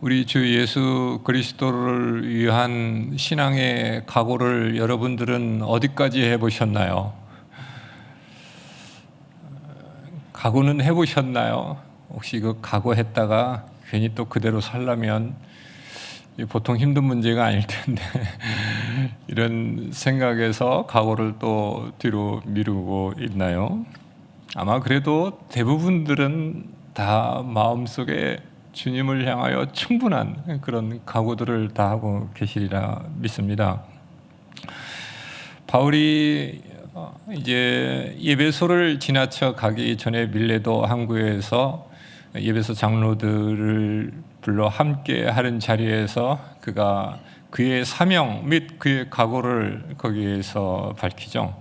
우리 주 예수 그리스도를 위한 신앙의 각오를 여러분들은 어디까지 해보셨나요? 각오는 해보셨나요? 혹시 그 각오했다가 괜히 또 그대로 살려면 보통 힘든 문제가 아닐 텐데 이런 생각에서 각오를 또 뒤로 미루고 있나요? 아마 그래도 대부분들은 다 마음속에 주님을 향하여 충분한 그런 각오들을 다 하고 계시리라 믿습니다. 바울이 어, 이제 예배소를 지나쳐 가기 전에 밀레도 항구에서 예배소 장로들을 불러 함께 하는 자리에서 그가 그의 사명 및 그의 각오를 거기에서 밝히죠.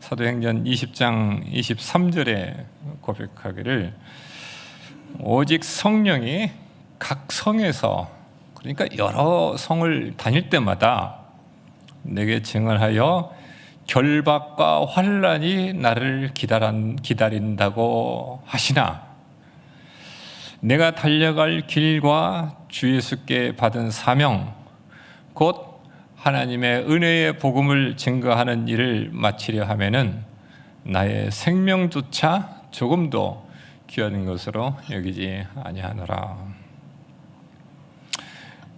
사도행전 20장 23절에 고백하기를 오직 성령이 각 성에서 그러니까 여러 성을 다닐 때마다 내게 증언하여 결박과 환란이 나를 기다린다고 하시나? 내가 달려갈 길과 주 예수께 받은 사명 곧 하나님의 은혜의 복음을 증거하는 일을 마치려 하면은 나의 생명조차 조금도 귀한 것으로 여기지 아니하노라.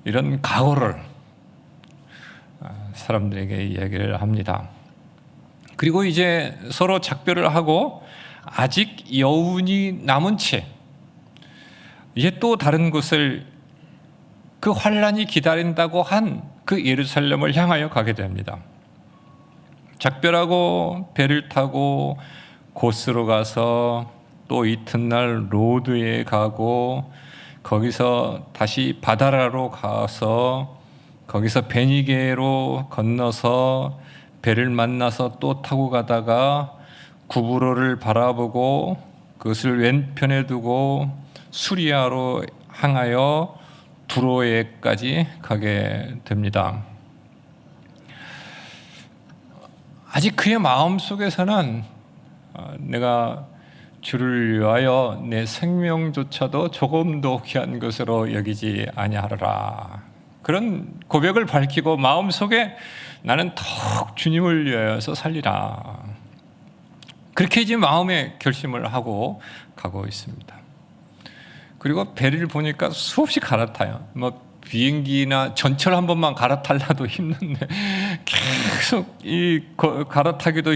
이런 각오를 아, 사람들에게 이야기를 합니다. 그리고 이제 서로 작별을 하고 아직 여운이 남은 채 이제 또 다른 곳을 그 환란이 기다린다고 한 그 예루살렘을 향하여 가게 됩니다. 작별하고 배를 타고 고스로 가서 또 이튿날 로드에 가고 거기서 다시 바다라로 가서 거기서 베니게로 건너서 배를 만나서 또 타고 가다가 구브로를 바라보고 그것을 왼편에 두고 수리아로 향하여 두로에까지 가게 됩니다. 아직 그의 마음 속에서는 어, 내가 주를 위하여 내 생명조차도 조금도 귀한 것으로 여기지 아니하리라. 그런 고백을 밝히고 마음 속에 나는 더욱 주님을 위하여서 살리라. 그렇게 이제 마음의 결심을 하고 가고 있습니다. 그리고 배를 보니까 수없이 갈아타요. 뭐 비행기나 전철 한 번만 갈아탈라도 힘든데 계속 이 갈아타기도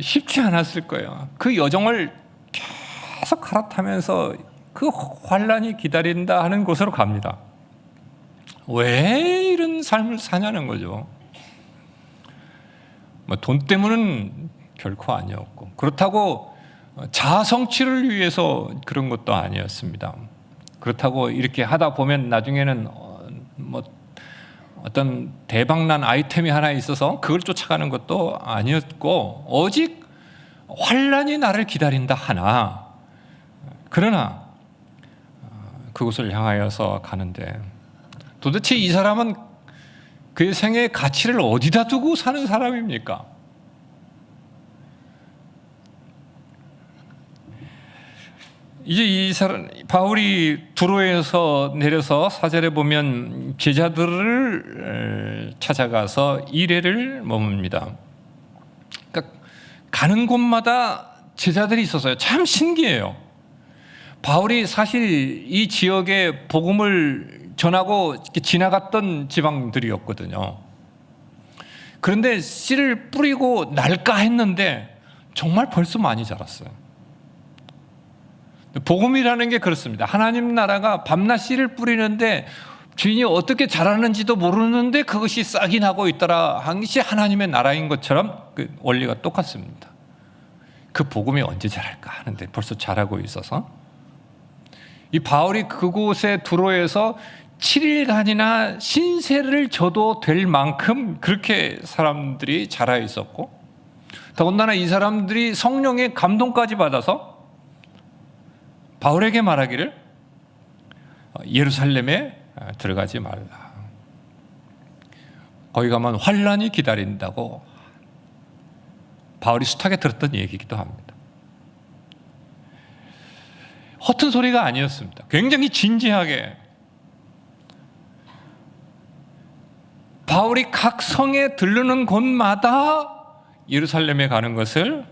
쉽지 않았을 거예요. 그 여정을 계속 갈아타면서 그 환란이 기다린다 하는 곳으로 갑니다. 왜 이런 삶을 사냐는 거죠. 뭐 돈 때문은 결코 아니었고 그렇다고 자아 성취를 위해서 그런 것도 아니었습니다. 그렇다고 이렇게 하다 보면 나중에는 뭐 어떤 대박난 아이템이 하나 있어서 그걸 쫓아가는 것도 아니었고 오직 환란이 나를 기다린다 하나 그러나 그곳을 향하여서 가는데 도대체 이 사람은 그의 생의 가치를 어디다 두고 사는 사람입니까? 이제 이 사람 바울이 두로에서 내려서 사절에 보면 제자들을 찾아가서 이래를 머뭅니다. 그러니까 가는 곳마다 제자들이 있었어요. 참 신기해요. 바울이 사실 이 지역에 복음을 전하고 지나갔던 지방들이었거든요. 그런데 씨를 뿌리고 날까 했는데 정말 벌써 많이 자랐어요. 복음이라는 게 그렇습니다. 하나님 나라가 밤낮 씨를 뿌리는데 주인이 어떻게 자라는지도 모르는데 그것이 싹이 나고 있더라 한 것이 하나님의 나라인 것처럼 그 원리가 똑같습니다. 그 복음이 언제 자랄까 하는데 벌써 자라고 있어서 이 바울이 그곳에 두로에서 7일간이나 신세를 져도 될 만큼 그렇게 사람들이 자라 있었고 더군다나 이 사람들이 성령의 감동까지 받아서 바울에게 말하기를 예루살렘에 들어가지 말라. 거기 가면 환란이 기다린다고 바울이 숱하게 들었던 얘기이기도 합니다. 허튼 소리가 아니었습니다. 굉장히 진지하게 바울이 각 성에 들르는 곳마다 예루살렘에 가는 것을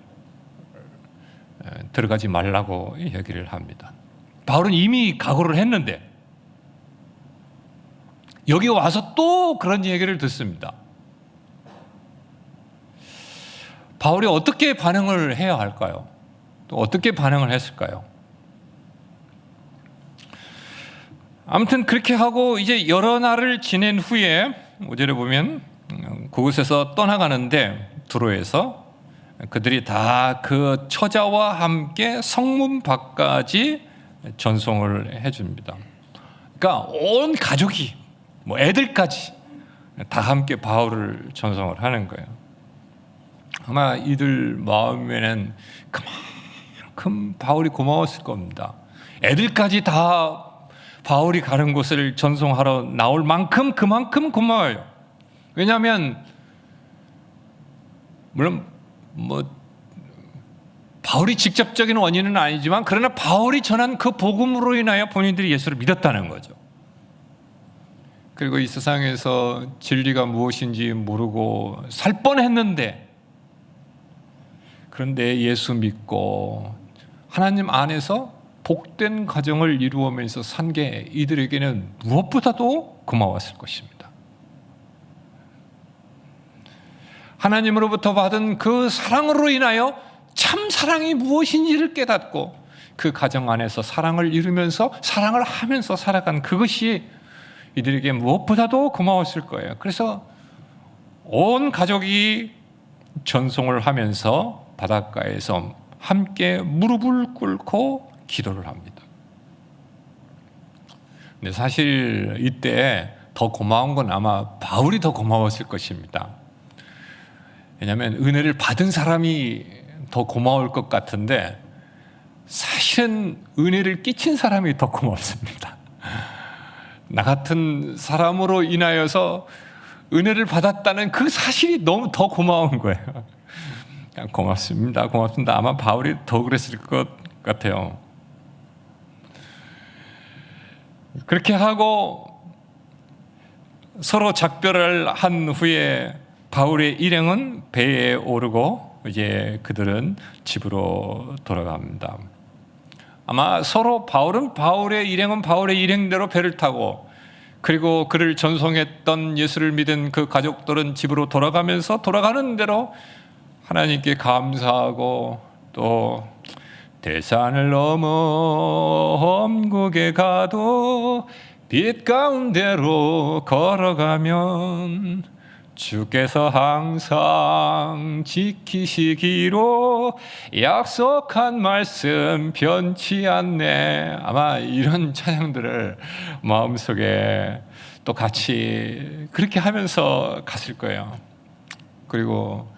들어가지 말라고 얘기를 합니다. 바울은 이미 각오를 했는데 여기 와서 또 그런 얘기를 듣습니다. 바울이 어떻게 반응을 해야 할까요? 또 어떻게 반응을 했을까요? 아무튼 그렇게 하고 이제 여러 날을 지낸 후에 오절에 보면 음, 그곳에서 떠나가는데 두로에서 그들이 다 그 처자와 함께 성문 밖까지 전송을 해줍니다. 그러니까 온 가족이 뭐 애들까지 다 함께 바울을 전송을 하는 거예요. 아마 이들 마음에는 그만큼 바울이 고마웠을 겁니다. 애들까지 다 바울이 가는 곳을 전송하러 나올 만큼 그만큼 고마워요. 왜냐하면 물론 뭐 바울이 직접적인 원인은 아니지만 그러나 바울이 전한 그 복음으로 인하여 본인들이 예수를 믿었다는 거죠. 그리고 이 세상에서 진리가 무엇인지 모르고 살 뻔했는데 그런데 예수 믿고 하나님 안에서 복된 가정을 이루어면서 산 게 이들에게는 무엇보다도 고마웠을 것입니다. 하나님으로부터 받은 그 사랑으로 인하여 참 사랑이 무엇인지를 깨닫고 그 가정 안에서 사랑을 이루면서 사랑을 하면서 살아간 그것이 이들에게 무엇보다도 고마웠을 거예요. 그래서 온 가족이 전송을 하면서 바닷가에서 함께 무릎을 꿇고 기도를 합니다. 근데 사실 이때 더 고마운 건 아마 바울이 더 고마웠을 것입니다. 왜냐하면 은혜를 받은 사람이 더 고마울 것 같은데 사실은 은혜를 끼친 사람이 더 고맙습니다. 나 같은 사람으로 인하여서 은혜를 받았다는 그 사실이 너무 더 고마운 거예요. 고맙습니다. 고맙습니다. 아마 바울이 더 그랬을 것 같아요. 그렇게 하고 서로 작별을 한 후에 바울의 일행은 배에 오르고 이제 그들은 집으로 돌아갑니다. 아마 서로 바울은 바울의 일행은 바울의 일행대로 배를 타고 그리고 그를 전송했던 예수를 믿은 그 가족들은 집으로 돌아가면서 돌아가는 대로 하나님께 감사하고 또 대산을 넘어 험국에 가도 빛 가운데로 걸어가면 주께서 항상 지키시기로 약속한 말씀 변치 않네. 아마 이런 찬양들을 마음속에 또 같이 그렇게 하면서 갔을 거예요. 그리고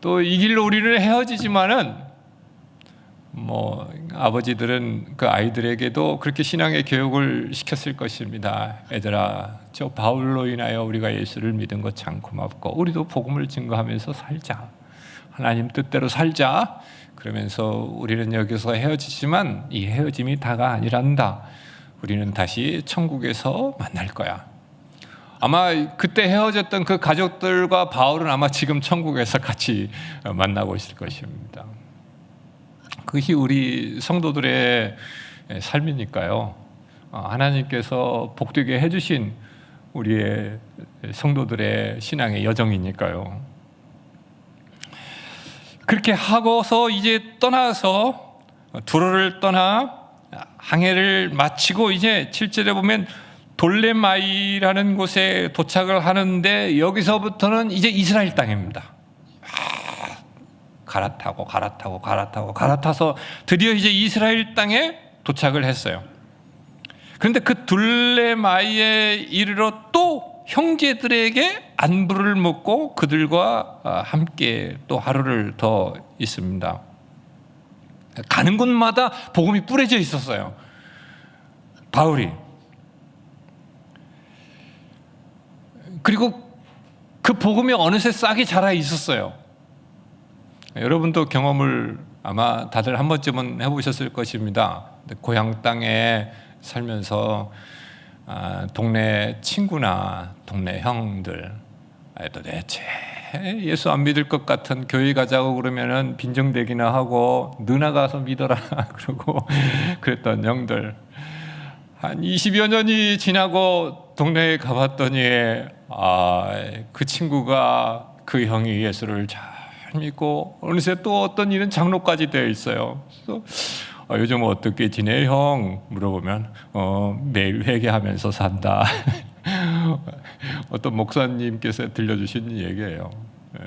또 이 길로 우리는 헤어지지만은 뭐 아버지들은 그 아이들에게도 그렇게 신앙의 교육을 시켰을 것입니다. 애들아, 저 바울로 인하여 우리가 예수를 믿은 것 참 고맙고 우리도 복음을 증거하면서 살자. 하나님 뜻대로 살자. 그러면서 우리는 여기서 헤어지지만 이 헤어짐이 다가 아니란다. 우리는 다시 천국에서 만날 거야. 아마 그때 헤어졌던 그 가족들과 바울은 아마 지금 천국에서 같이 만나고 있을 것입니다. 그것이 우리 성도들의 삶이니까요. 어, 하나님께서 복되게 해주신 우리의 성도들의 신앙의 여정이니까요. 그렇게 하고서 이제 떠나서 두로를 떠나 항해를 마치고 이제 7절에 보면 돌레마이라는 곳에 도착을 하는데 여기서부터는 이제 이스라엘 땅입니다. 갈아타고 갈아타고 갈아타고 갈아타서 드디어 이제 이스라엘 땅에 도착을 했어요. 그런데 그 둘레마이에 이르러 또 형제들에게 안부를 묻고 그들과 아, 함께 또 하루를 더 있습니다. 가는 곳마다 복음이 뿌려져 있었어요. 바울이 그리고 그 복음이 어느새 싹이 자라 있었어요. 여러분도 경험을 아마 다들 한 번쯤은 해보셨을 것입니다. 고향 땅에 살면서 아, 동네 친구나 동네 형들 아, 도대체 예수 안 믿을 것 같은 교회 가자고 그러면은 빈정대기나 하고 너나 가서 믿어라 그러고 그랬던 영들 한 20여 년이 지나고 동네에 가봤더니 아 그 친구가 그 형이 예수를 잘 믿고 어느새 또 어떤 일은 장로까지 되어 있어요. 그래서 어, 요즘 어떻게 지내 형 물어보면 어, 매일 회개하면서 산다. 어떤 목사님께서 들려주신 얘기예요. 예,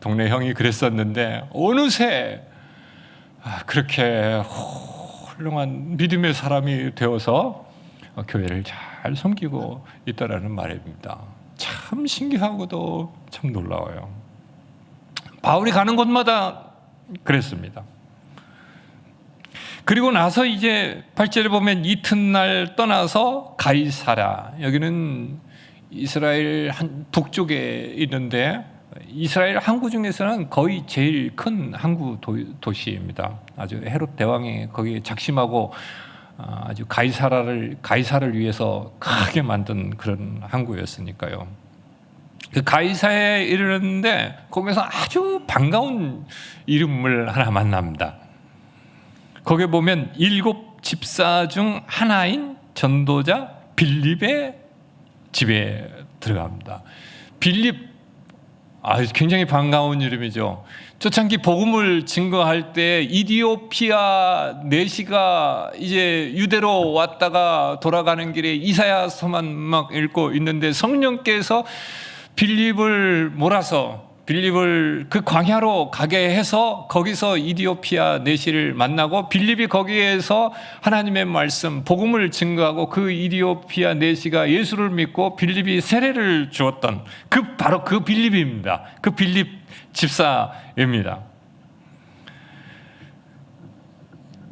동네 형이 그랬었는데 어느새 아, 그렇게 훌륭한 믿음의 사람이 되어서 어, 교회를 잘 섬기고 있다라는 말입니다. 참 신기하고도 참 놀라워요. 바울이 가는 곳마다 그랬습니다. 그리고 나서 이제 8절에 보면 이튿날 떠나서 가이사라 여기는 이스라엘 한 북쪽에 있는데 이스라엘 항구 중에서는 거의 제일 큰 항구 도, 도시입니다. 아주 헤롯 대왕이 거기 작심하고 아, 아주 가이사라를 가이사를 위해서 크게 만든 그런 항구였으니까요. 그 가이사에 이르렀는데 거기서 아주 반가운 이름을 하나 만납니다. 거기에 보면 일곱 집사 중 하나인 전도자 빌립의 집에 들어갑니다. 빌립 아 굉장히 반가운 이름이죠. 초창기 복음을 증거할 때 이디오피아 내시가 이제 유대로 왔다가 돌아가는 길에 이사야서만 막 읽고 있는데 성령께서 빌립을 몰아서 빌립을 그 광야로 가게 해서 거기서 이디오피아 내시를 만나고 빌립이 거기에서 하나님의 말씀 복음을 증거하고 그 이디오피아 내시가 예수를 믿고 빌립이 세례를 주었던 그 바로 그 빌립입니다. 그 빌립 집사입니다.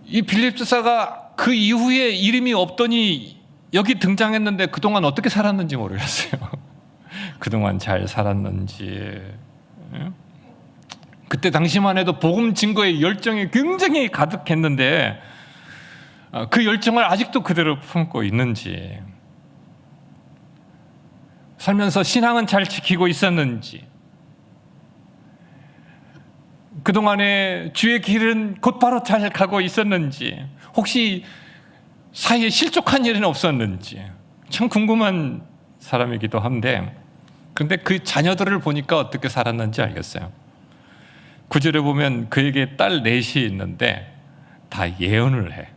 이 빌립 집사가 그 이후에 이름이 없더니 여기 등장했는데 그동안 어떻게 살았는지 모르겠어요. 그동안 잘 살았는지 예? 그때 당시만 해도 복음 증거의 열정이 굉장히 가득했는데 어, 그 열정을 아직도 그대로 품고 있는지 살면서 신앙은 잘 지키고 있었는지 그동안에 주의 길은 곧바로 잘 가고 있었는지 혹시 사이에 실족한 일은 없었는지 참 궁금한 사람이기도 한데 근데 그 자녀들을 보니까 어떻게 살았는지 알겠어요. 구절에 보면 그에게 딸 넷이 있는데 다 예언을 해.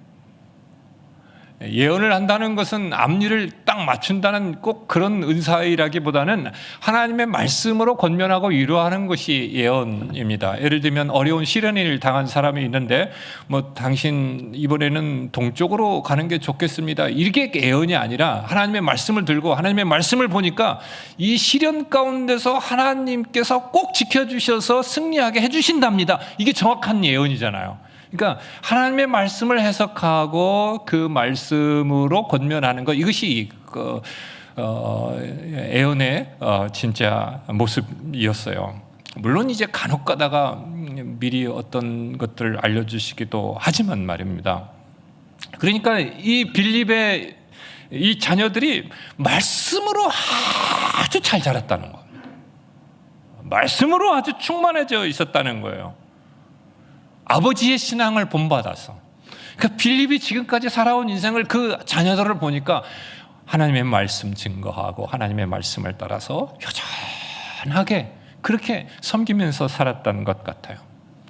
예언을 한다는 것은 앞니를 딱 맞춘다는 꼭 그런 은사이라기보다는 하나님의 말씀으로 권면하고 위로하는 것이 예언입니다. 예를 들면 어려운 시련을 당한 사람이 있는데 뭐 당신 이번에는 동쪽으로 가는 게 좋겠습니다. 이게 예언이 아니라 하나님의 말씀을 들고 하나님의 말씀을 보니까 이 시련 가운데서 하나님께서 꼭 지켜주셔서 승리하게 해주신답니다. 이게 정확한 예언이잖아요. 그러니까 하나님의 말씀을 해석하고 그 말씀으로 권면하는 것 이것이 그 어, 애언의 어, 진짜 모습이었어요. 물론 이제 간혹 가다가 미리 어떤 것들을 알려주시기도 하지만 말입니다. 그러니까 이 빌립의 이 자녀들이 말씀으로 아주 잘 자랐다는 겁니다. 말씀으로 아주 충만해져 있었다는 거예요. 아버지의 신앙을 본받아서. 그 빌립이 지금까지 살아온 인생을 그 자녀들을 보니까 하나님의 말씀 증거하고 하나님의 말씀을 따라서 여전하게 그렇게 섬기면서 살았다는 것 같아요.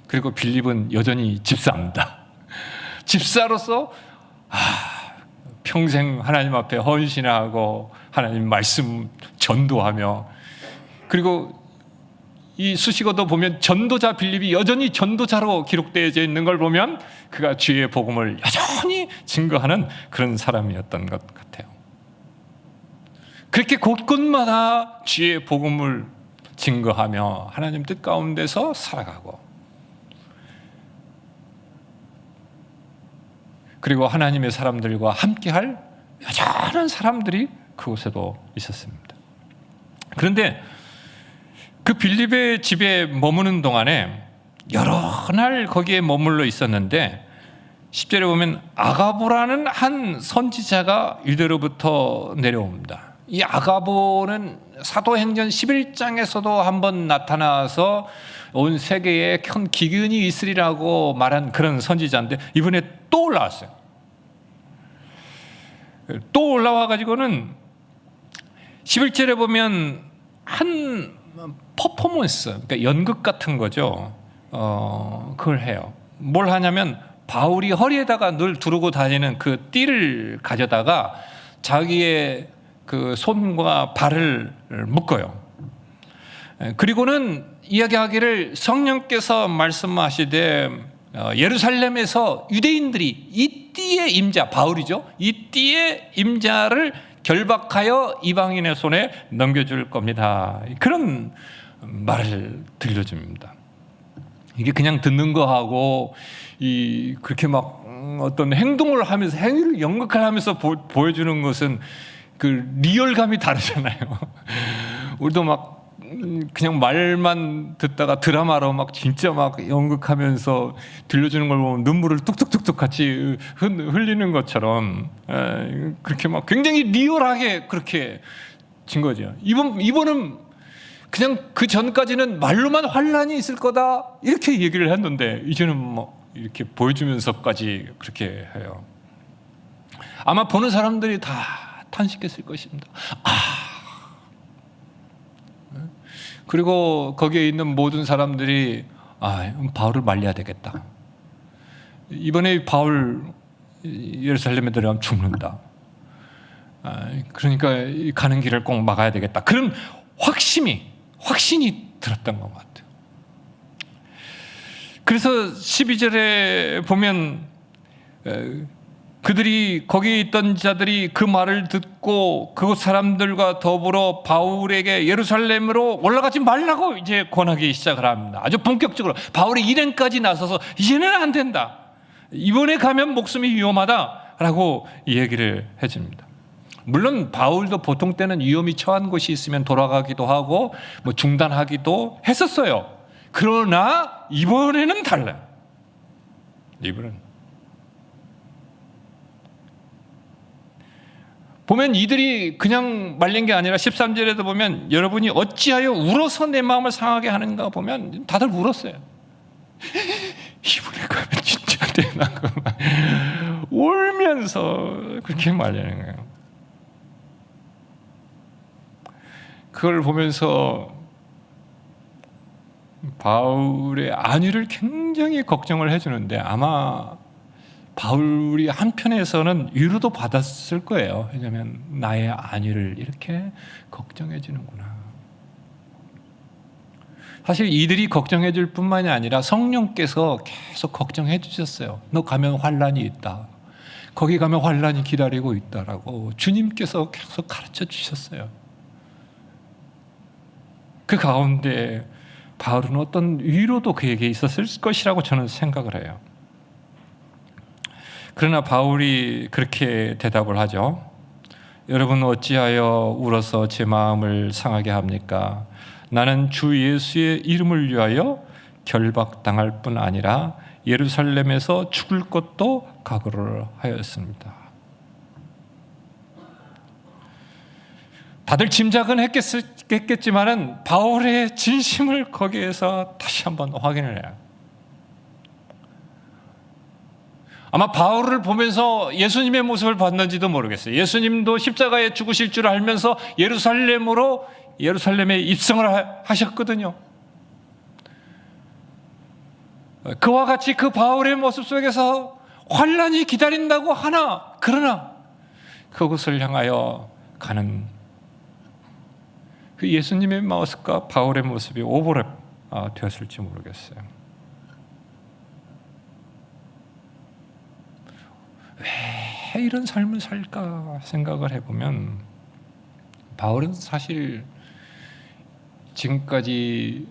그리고 빌립은 여전히 집사입니다. 집사로서 아, 평생 하나님 앞에 헌신하고 하나님 말씀 전도하며 그리고 이 수식어도 보면 전도자 빌립이 여전히 전도자로 기록되어져 있는 걸 보면 그가 주의 복음을 여전히 증거하는 그런 사람이었던 것 같아요. 그렇게 곳곳마다 주의 복음을 증거하며 하나님 뜻 가운데서 살아가고 그리고 하나님의 사람들과 함께할 여전한 사람들이 그곳에도 있었습니다. 그런데 그 빌립의 집에 머무는 동안에 여러 날 거기에 머물러 있었는데 10절에 보면 아가보라는 한 선지자가 유대로부터 내려옵니다. 이 아가보는 사도행전 11장에서도 한번 나타나서 온 세계에 큰 기근이 있으리라고 말한 그런 선지자인데 이번에 또 올라왔어요. 또 올라와 가지고는 11절에 보면 한 퍼포먼스, 그러니까 연극 같은 거죠. 어, 그걸 해요. 뭘 하냐면 바울이 허리에다가 늘 두르고 다니는 그 띠를 가져다가 자기의 그 손과 발을 묶어요. 에, 그리고는 이야기하기를 성령께서 말씀하시되 어, 예루살렘에서 유대인들이 이 띠의 임자 바울이죠. 이 띠의 임자를 결박하여 이방인의 손에 넘겨줄 겁니다. 그런 말을 들려줍니다. 이게 그냥 듣는 거하고 이 그렇게 막 음, 어떤 행동을 하면서 행위를 연극을 하면서 보, 보여주는 것은 그 리얼감이 다르잖아요. 우리도 막 음, 그냥 말만 듣다가 드라마로 막 진짜 막 연극하면서 들려주는 걸 보면 눈물을 뚝뚝뚝뚝 같이 흘- 흘리는 것처럼 에, 그렇게 막 굉장히 리얼하게 그렇게 진 거죠. 이번 이번은 그냥 그 전까지는 말로만 환란이 있을 거다 이렇게 얘기를 했는데 이제는 뭐 이렇게 보여주면서까지 그렇게 해요. 아마 보는 사람들이 다 탄식했을 것입니다. 아. 그리고 거기에 있는 모든 사람들이 아 바울을 말려야 되겠다. 이번에 바울 예루살렘에 들어가면 죽는다. 아, 그러니까 이 가는 길을 꼭 막아야 되겠다. 그런 확심이 확신이 들었던 것 같아요. 그래서 12절에 보면 에, 그들이 거기에 있던 자들이 그 말을 듣고 그곳 사람들과 더불어 바울에게 예루살렘으로 올라가지 말라고 이제 권하기 시작을 합니다. 아주 본격적으로 바울이 일행까지 나서서 이제는 안 된다. 이번에 가면 목숨이 위험하다라고 얘기를 해줍니다. 물론 바울도 보통 때는 위험이 처한 곳이 있으면 돌아가기도 하고 뭐 중단하기도 했었어요. 그러나 이번에는 달라요. 이번은 보면 이들이 그냥 말린 게 아니라 13절에도 보면 여러분이 어찌하여 울어서 내 마음을 상하게 하는가 보면 다들 울었어요. 이번에 가면 진짜 되나 울면서 그렇게 말하는 거예요. 그걸 보면서 바울의 안위를 굉장히 걱정을 해주는데 아마 바울이 한편에서는 위로도 받았을 거예요. 왜냐하면 나의 안위를 이렇게 걱정해 주는구나. 사실 이들이 걱정해 줄 뿐만이 아니라 성령께서 계속 걱정해 주셨어요. 너 가면 환란이 있다. 거기 가면 환란이 기다리고 있다라고 주님께서 계속 가르쳐 주셨어요. 그 가운데 바울은 어떤 위로도 그에게 있었을 것이라고 저는 생각을 해요. 그러나 바울이 그렇게 대답을 하죠. 여러분 어찌하여 울어서 제 마음을 상하게 합니까? 나는 주 예수의 이름을 위하여 결박당할 뿐 아니라 예루살렘에서 죽을 것도 각오를 하였습니다. 다들 짐작은 했겠지만은 바울의 진심을 거기에서 다시 한번 확인을 해요. 아마 바울을 보면서 예수님의 모습을 봤는지도 모르겠어요. 예수님도 십자가에 죽으실 줄 알면서 예루살렘으로 예루살렘에 입성을 하셨거든요. 그와 같이 그 바울의 모습 속에서 환란이 기다린다고 하나 그러나 그곳을 향하여 가는 그 예수님의 모습과 바울의 모습이 오버랩 되었을지 모르겠어요. 왜 이런 삶을 살까 생각을 해보면 바울은 사실 지금까지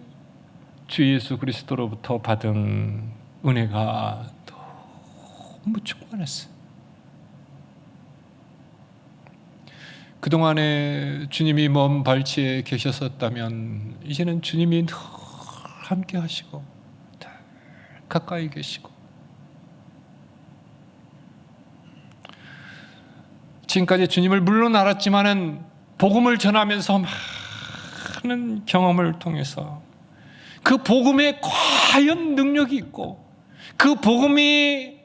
주 예수 그리스도로부터 받은 은혜가 너무 충만했어요. 그동안에 주님이 먼 발치에 계셨었다면 이제는 주님이 늘 함께 하시고 늘 가까이 계시고 지금까지 주님을 물론 알았지만은 복음을 전하면서 많은 경험을 통해서 그 복음에 과연 능력이 있고 그 복음이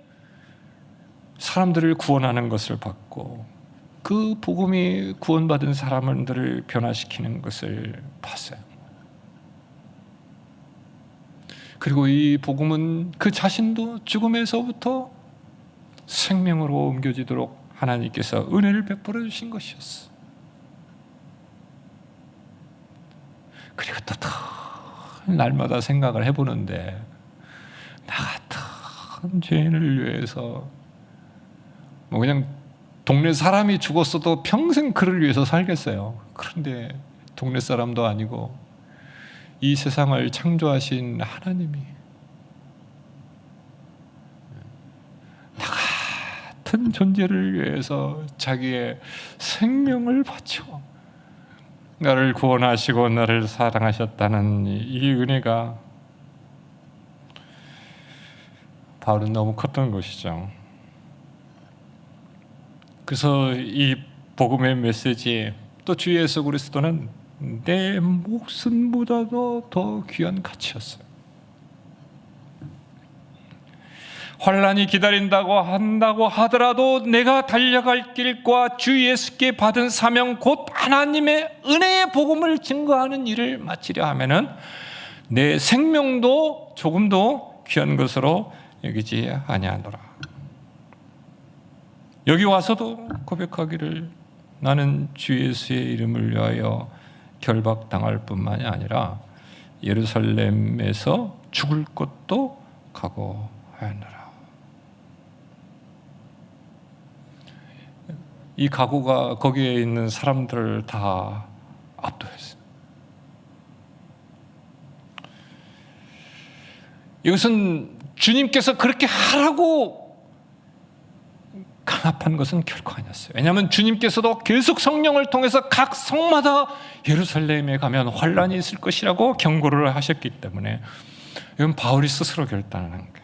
사람들을 구원하는 것을 봤고 그 복음이 구원받은 사람들을 변화시키는 것을 봤어요. 그리고 이 복음은 그 자신도 죽음에서부터 생명으로 옮겨지도록 하나님께서 은혜를 베풀어 주신 것이었어. 그리고 또더 날마다 생각을 해보는데 나 같은 죄인을 위해서 뭐 그냥 동네 사람이 죽었어도 평생 그를 위해서 살겠어요. 그런데 동네 사람도 아니고 이 세상을 창조하신 하나님이 나 같은 존재를 위해서 자기의 생명을 바쳐 나를 구원하시고 나를 사랑하셨다는 이- 이 은혜가 바울은 너무 컸던 것이죠. 그래서 이 복음의 메시지 또 주 예수 그리스도는 내 목숨보다도 더 귀한 가치였어요. 환란이 기다린다고 한다고 하더라도 내가 달려갈 길과 주 예수께 받은 사명 곧 하나님의 은혜의 복음을 증거하는 일을 마치려 하면은 내 생명도 조금도 귀한 것으로 여기지 아니하노라. 여기 와서도 고백하기를 나는 주 예수의 이름을 위하여 결박당할 뿐만이 아니라 예루살렘에서 죽을 것도 각오하였노라. 이 각오가 거기에 있는 사람들을 다 압도했어요. 이것은 주님께서 그렇게 하라고 강압한 것은 결코 아니었어요. 왜냐하면 주님께서도 계속 성령을 통해서 각 성마다 예루살렘에 가면 환란이 있을 것이라고 경고를 하셨기 때문에 이건 바울이 스스로 결단을 한 거예요.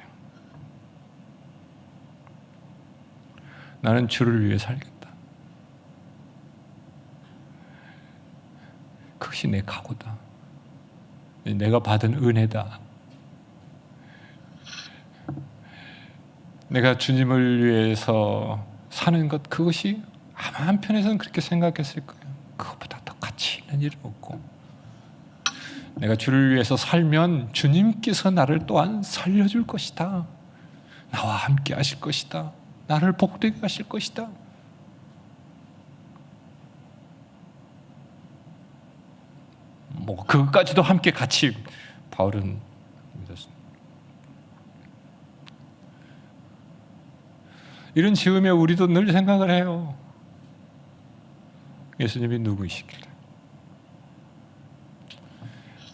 나는 주를 위해 살겠다. 그것이 내 각오다. 내가 받은 은혜다. 내가 주님을 위해서 사는 것 그것이 아마 한편에서는 그렇게 생각했을 거예요. 그것보다 더 가치 있는 일은 없고 내가 주를 위해서 살면 주님께서 나를 또한 살려줄 것이다. 나와 함께 하실 것이다. 나를 복되게 하실 것이다. 뭐 그것까지도 함께 같이 바울은 믿었습니다. 이런 즈음에 우리도 늘 생각을 해요. 예수님이 누구이시길래?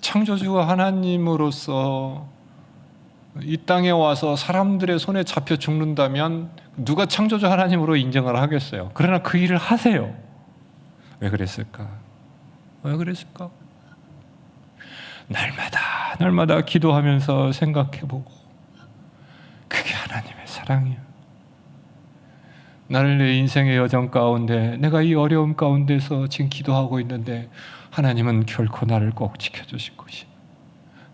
창조주가 하나님으로서 이 땅에 와서 사람들의 손에 잡혀 죽는다면 누가 창조주 하나님으로 인정을 하겠어요? 그러나 그 일을 하세요. 왜 그랬을까? 왜 그랬을까? 날마다 날마다 기도하면서 생각해보고 그게 하나님의 사랑이에요. 나를 내 인생의 여정 가운데 내가 이 어려움 가운데서 지금 기도하고 있는데 하나님은 결코 나를 꼭 지켜주실 것이.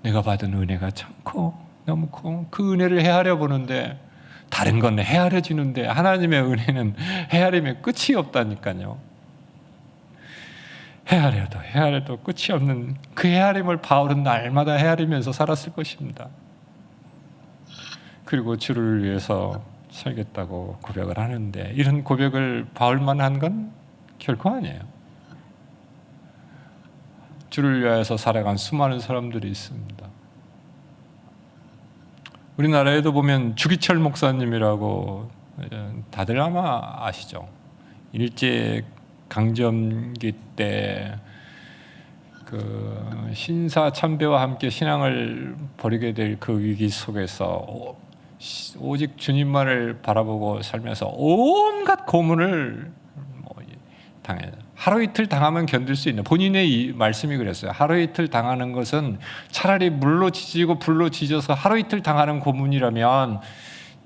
내가 받은 은혜가 참 커, 너무 커. 그 은혜를 헤아려 보는데 다른 건 헤아려지는데 하나님의 은혜는 헤아림의 끝이 없다니까요. 헤아려도 헤아려도 끝이 없는 그 헤아림을 바울은 날마다 헤아리면서 살았을 것입니다. 그리고 주를 위해서 살겠다고 고백을 하는데 이런 고백을 바울만 한 건 결코 아니에요. 주를 위하여서 살아간 수많은 사람들이 있습니다. 우리나라에도 보면 주기철 목사님이라고 다들 아마 아시죠? 일제 강점기 때 그 신사 참배와 함께 신앙을 버리게 될 그 위기 속에서 오- 오직 주님만을 바라보고 살면서 온갖 고문을 뭐 당해 하루 이틀 당하면 견딜 수 있는 본인의 이 말씀이 그랬어요. 하루 이틀 당하는 것은 차라리 물로 지지고 불로 지져서 하루 이틀 당하는 고문이라면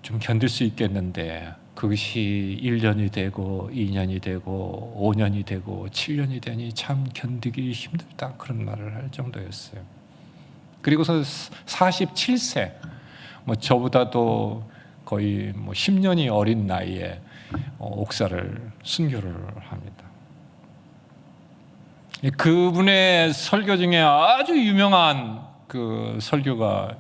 좀 견딜 수 있겠는데 그것이 1년이 되고 2년이 되고 5년이 되고 7년이 되니 참 견디기 힘들다 그런 말을 할 정도였어요. 그리고서 47세 뭐 저보다도 거의 뭐 10년이 어린 나이에 어, 옥사를 순교를 합니다. 이 그분의 설교 중에 아주 유명한 그 설교가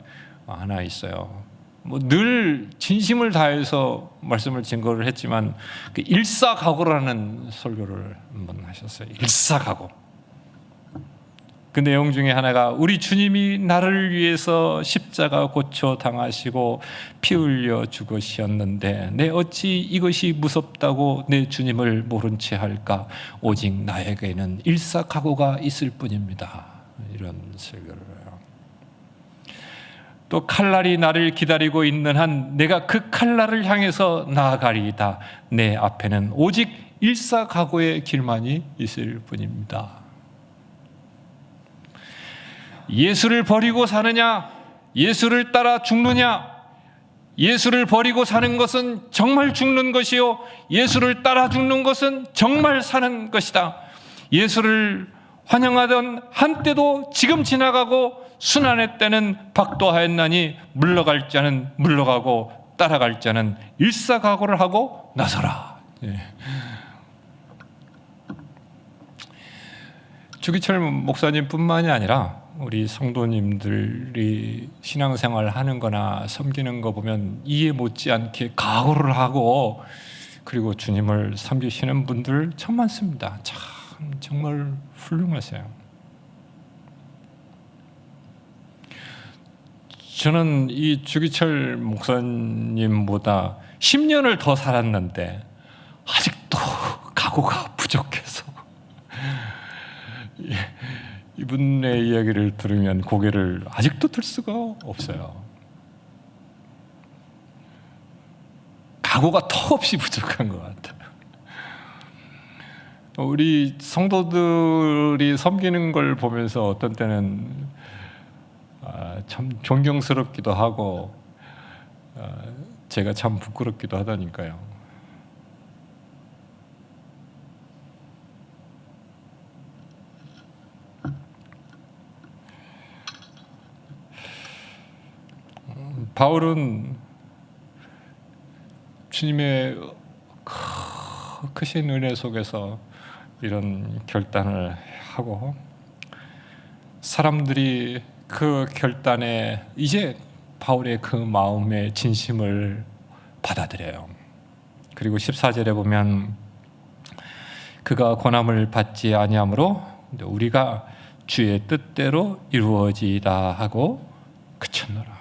하나 있어요. 뭐 늘 진심을 다해서 말씀을 증거를 했지만 그 일사각오라는 설교를 한번 하셨어요. 일사각오. 그 내용 중에 하나가 우리 주님이 나를 위해서 십자가 고쳐 당하시고 피 흘려 죽으셨는데 내 어찌 이것이 무섭다고 내 주님을 모른 채 할까 오직 나에게는 일사각오가 있을 뿐입니다. 이런 설교를. 또 칼날이 나를 기다리고 있는 한 내가 그 칼날을 향해서 나아가리이다. 내 앞에는 오직 일사각오의 길만이 있을 뿐입니다. 예수를 버리고 사느냐? 예수를 따라 죽느냐? 예수를 버리고 사는 것은 정말 죽는 것이요. 예수를 따라 죽는 것은 정말 사는 것이다. 예수를 환영하던 한때도 지금 지나가고 순환의 때는 박도하였나니 물러갈 자는 물러가고 따라갈 자는 일사각오를 하고 나서라. 예. 주기철 목사님뿐만이 아니라 우리 성도님들이 신앙생활 하는 거나 섬기는 거 보면 이해 못지않게 각오를 하고 그리고 주님을 섬기시는 분들 참 많습니다. 참 정말 훌륭하세요. 저는 이 주기철 목사님보다 10년을 더 살았는데 아직도 각오가 부족해서 예, 이분의 이야기를 들으면 고개를 아직도 들 수가 없어요. 각오가 턱없이 부족한 것 같아요. 우리 성도들이 섬기는 걸 보면서 어떤 때는 아, 참 존경스럽기도 하고 아, 제가 참 부끄럽기도 하다니까요. 바울은 주님의 크- 크신 은혜 속에서 이런 결단을 하고 사람들이 그 결단에 이제 바울의 그 마음의 진심을 받아들여요. 그리고 14절에 보면 그가 권함을 받지 아니하므로 우리가 주의 뜻대로 이루어지다 하고 그쳤노라.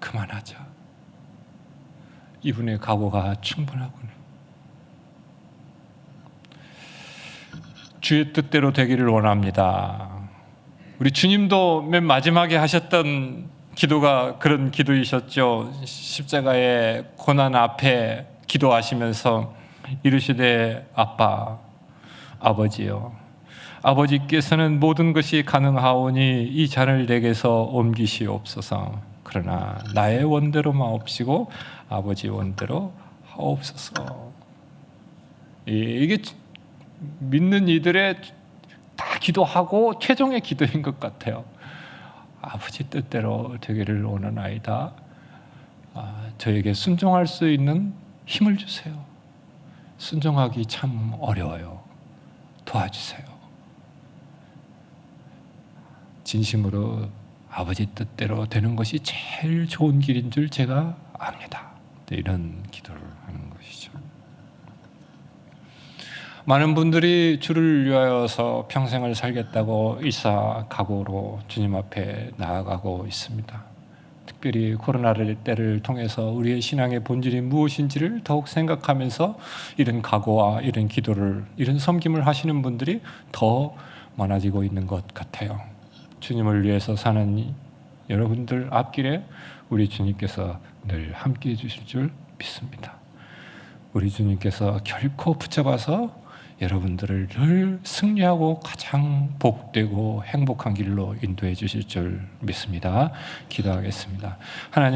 그만하자. 이분의 각오가 충분하구나. 주의 뜻대로 되기를 원합니다. 우리 주님도 맨 마지막에 하셨던 기도가 그런 기도이셨죠. 십자가의 고난 앞에 기도하시면서 이르시되 아빠, 아버지요. 아버지께서는 모든 것이 가능하오니 이 잔을 내게서 옮기시옵소서. 그러나 나의 원대로 마옵시고 아버지 원대로 하옵소서. 이- 이게 믿는 이들의 다 기도하고 최종의 기도인 것 같아요. 아버지 뜻대로 되기를 원하나이다. 아, 저에게 순종할 수 있는 힘을 주세요. 순종하기 참 어려워요. 도와주세요. 진심으로 아버지 뜻대로 되는 것이 제일 좋은 길인 줄 제가 압니다. 네, 이런 기도를 하는 것이죠. 많은 분들이 주를 위하여서 평생을 살겠다고 일사 각오로 주님 앞에 나아가고 있습니다. 특별히 코로나를 때를 통해서 우리의 신앙의 본질이 무엇인지를 더욱 생각하면서 이런 각오와 이런 기도를 이런 섬김을 하시는 분들이 더 많아지고 있는 것 같아요. 주님을 위해서 사는 이 여러분들 앞길에 우리 주님께서 늘 함께 해 주실 줄 믿습니다. 우리 주님께서 결코 붙잡아서 여러분들을 늘 승리하고 가장 복되고 행복한 길로 인도해 주실 줄 믿습니다. 기도하겠습니다. 하나님